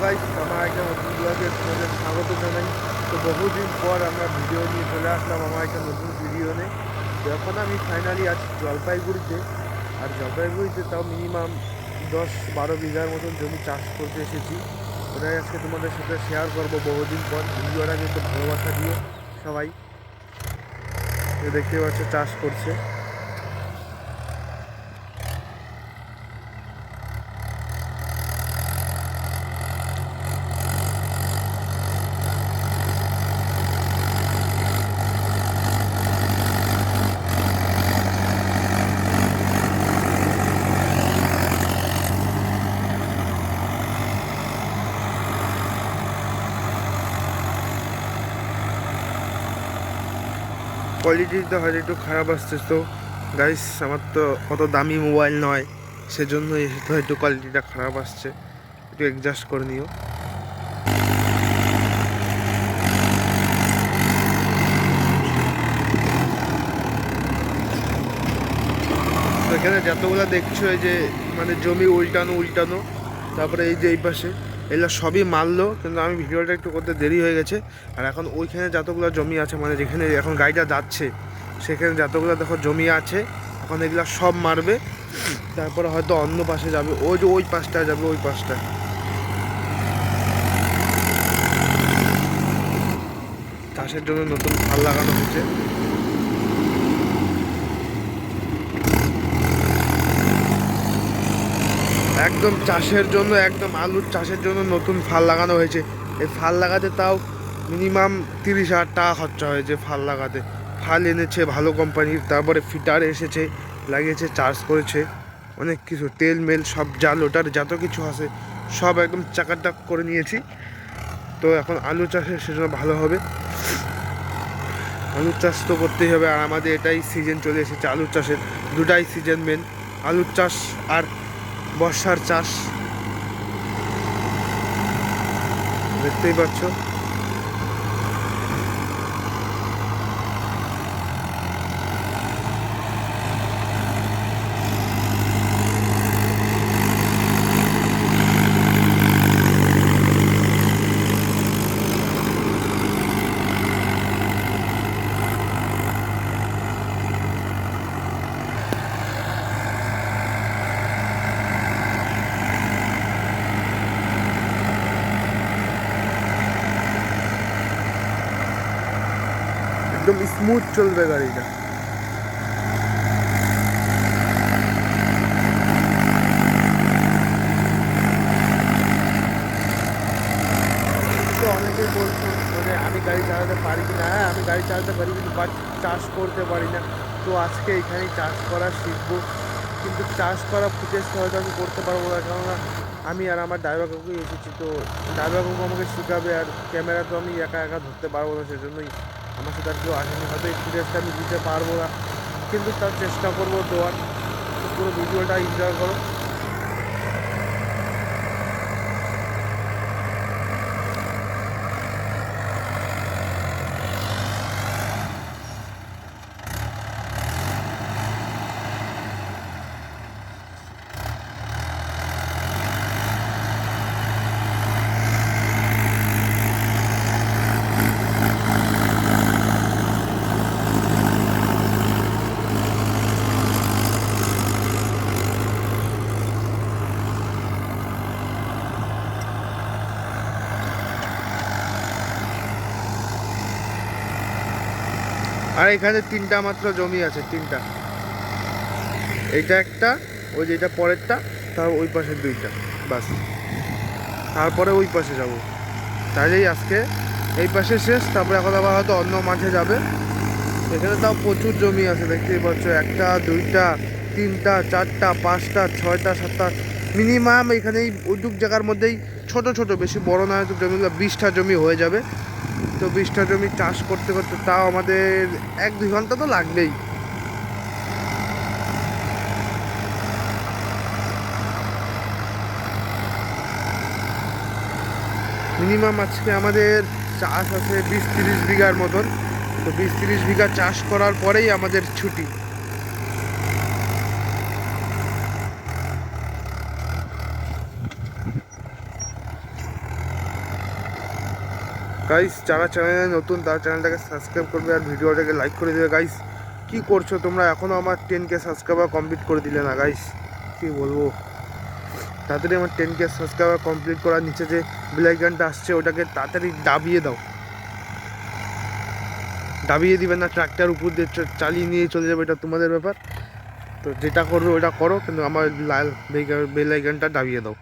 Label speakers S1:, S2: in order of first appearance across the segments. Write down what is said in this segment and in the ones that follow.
S1: আমার একটা নতুন ব্লগে তোমাদের স্বাগত জানাই। তো বহুদিন পর আমরা ভিডিও নিয়ে চলে আসলাম, আমার একটা নতুন ভিডিও নিয়ে। তো এখন আমি ফাইনালি আছি জলপাইগুড়িতে। আর জলপাইগুড়িতে তাও মিনিমাম দশ বারো বিঘার মতন জমি চাষ করতে এসেছি। ওটাই আজকে তোমাদের সাথে শেয়ার করব বহুদিন পর। ভিডিওটা কিন্তু ভালোবাসা দিও সবাই। দেখতে পাচ্ছ, চাষ করছে। কোয়ালিটিটা হয়তো একটু খারাপ আসছে তো গাইস আমার তো অত দামি মোবাইল নয় সেজন্য তো একটু কোয়ালিটিটা খারাপ আসছে। একটু অ্যাডজাস্ট করে নিও। এখানে যতগুলো দেখছ, এই যে মানে জমি উল্টানো উল্টানো, তারপরে এই যে এই পাশে এগুলো সবই মারলো, কিন্তু আমি ভিডিওটা একটু করতে দেরি হয়ে গেছে। আর এখন ওইখানে যতগুলো জমি আছে মানে যেখানে এখন গাড়িটা যাচ্ছে, সেখানে যতগুলো দেখো জমি আছে, এখন এগুলো সব মারবে। তারপরে হয়তো অন্য পাশে যাবে, ওই যে ওই পাশটা যাবে, ওই পাশটা। চাষের জন্য নতুন ফাল লাগানো হচ্ছে। একদম চাষের জন্য, একদম আলুর চাষের জন্য নতুন ফাল লাগানো হয়েছে। এই ফাল লাগাতে তাও মিনিমাম তিরিশ হাজার টাকা খরচা হয়েছে ফাল লাগাতে। ফাল এনেছে ভালো কোম্পানির তারপরে ফিটার এসেছে, লাগিয়েছে চার্জ করেছে। অনেক কিছু, তেল, মেল, সব জাল লোটার যত কিছু আছে, সব একদম চাকাটাক করে নিয়েছি। তো এখন আলু চাষের সেজন্য ভালো হবে। আলুর চাষ তো করতেই হবে, আর আমাদের এটাই সিজন চলে এসেছে আলুর চাষের। দুটাই সিজন মেন আলুর চাষ আর বর্ষার চাষ। দেখতেই পাচ্ছ। একদম স্মুথ চলবে গাড়িটা। অনেকেই বলছে মানে আমি গাড়ি চালাতে পারি কি না। হ্যাঁ আমি গাড়ি চালাতে পারি কিন্তু বাট চাষ করতে পারি না। তো আজকে এখানেই চাষ করা শিখব। কিন্তু চাষ করা ফুটেজটা হয়তো আমি করতে পারব না। কেননা আমি আর আমার ড্রাইভার কাকুই এসেছি। তো ড্রাইভার কাকু আমাকে শেখাবে আর ক্যামেরা তো আমি একা একা ধরতে পারব না, সেজন্যই আমার সাথে আর কেউ আসেনি। হয়তো ফুটেজটা আমি দিতে পারব না। কিন্তু তার চেষ্টা করব দেওয়ার। পুরো ভিডিওটা এনজয় করো। আর এখানে তিনটা মাত্র জমি আছে, তিনটা। এইটা একটা, ওই যে এটা পরেরটা তার ওই পাশের দুইটা, বাস। তারপরে ওই পাশে যাব। তাইলেই আজকে এই পাশে শেষ, তারপরে এখন আবার হয়তো অন্য মাঠে যাবে। এখানে তাও প্রচুর জমি আছে, দেখতেই পাচ্ছ, একটা, দুইটা, তিনটা, চারটা, পাঁচটা, ছয়টা, সাতটা। মিনিমাম এখানে উদ্যোগ জায়গার মধ্যেই ছোট ছোট, বেশি বড় না হয়তো জমিগুলো বিশটা জমি হয়ে যাবে। তো বিশটা জমি চাষ করতে করতে তাও আমাদের এক দুই ঘণ্টা তো লাগবেই। মিনিমাম আজকে আমাদের চাষ আছে বিশ তিরিশ বিঘার মতন। তো বিশ তিরিশ বিঘা চাষ করার পরেই আমাদের ছুটি। গাইস যারা চ্যানেলে নতুন, তারা চ্যানেলটাকে সাবস্ক্রাইব করবে আর ভিডিওটাকে লাইক করে দেবে। গাইস কি করছ তোমরা? এখনও আমার টেন কে সাবস্ক্রাইবার কমপ্লিট করে দিলে না গাইস কি বলব? তাড়াতাড়ি আমার টেন কে সাবস্ক্রাইবার কমপ্লিট করার নিচে যে বেলাইকানটা আসছে, ওটাকে তাড়াতাড়ি দাবিয়ে দাও। দাবিয়ে দিবে না ট্রাক্টর উপর দিয়ে চালিয়ে নিয়ে চলে যাবে, এটা তোমাদের ব্যাপার। তো যেটা করবে, ওটা করো, কিন্তু আমার লাল বেলাইকানটা দাবিয়ে দাও।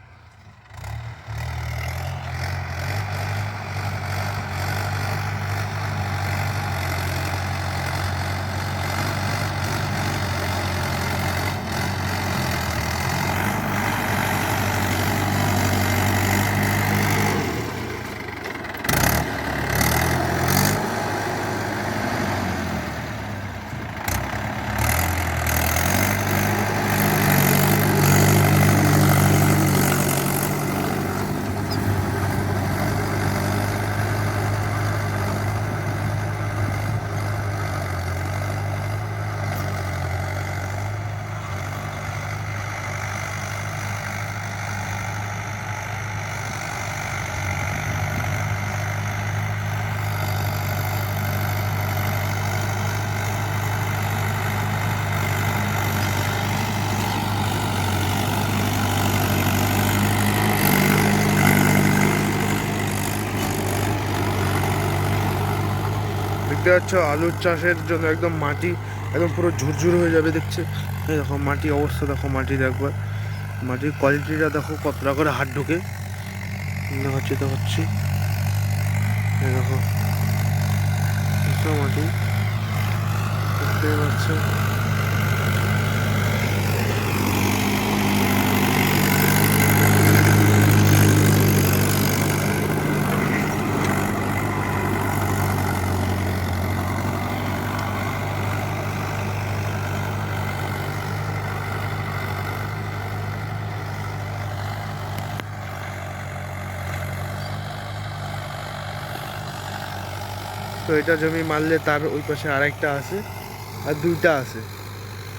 S1: দেখতে পাচ্ছ, আলুর চাষের জন্য একদম মাটি একদম পুরো ঝুরঝুর হয়ে যাবে, দেখছে? দেখো, মাটি অবস্থা দেখো মাটির একবার মাটির কোয়ালিটিটা দেখো, কতটা করে হাত ঢুকে। দেখাচ্ছি দেখাচ্ছি দেখো মাটি? দেখতে পাচ্ছ। তো এটা জমি মারলে তার ওই পাশে আরেকটা আছে, আর দুইটা আছে।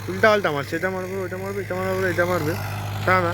S1: উল্টা আলটা মারছে, এটা মারবে, ওইটা মারবে, এটা মারবে এটা মারবে। তা না।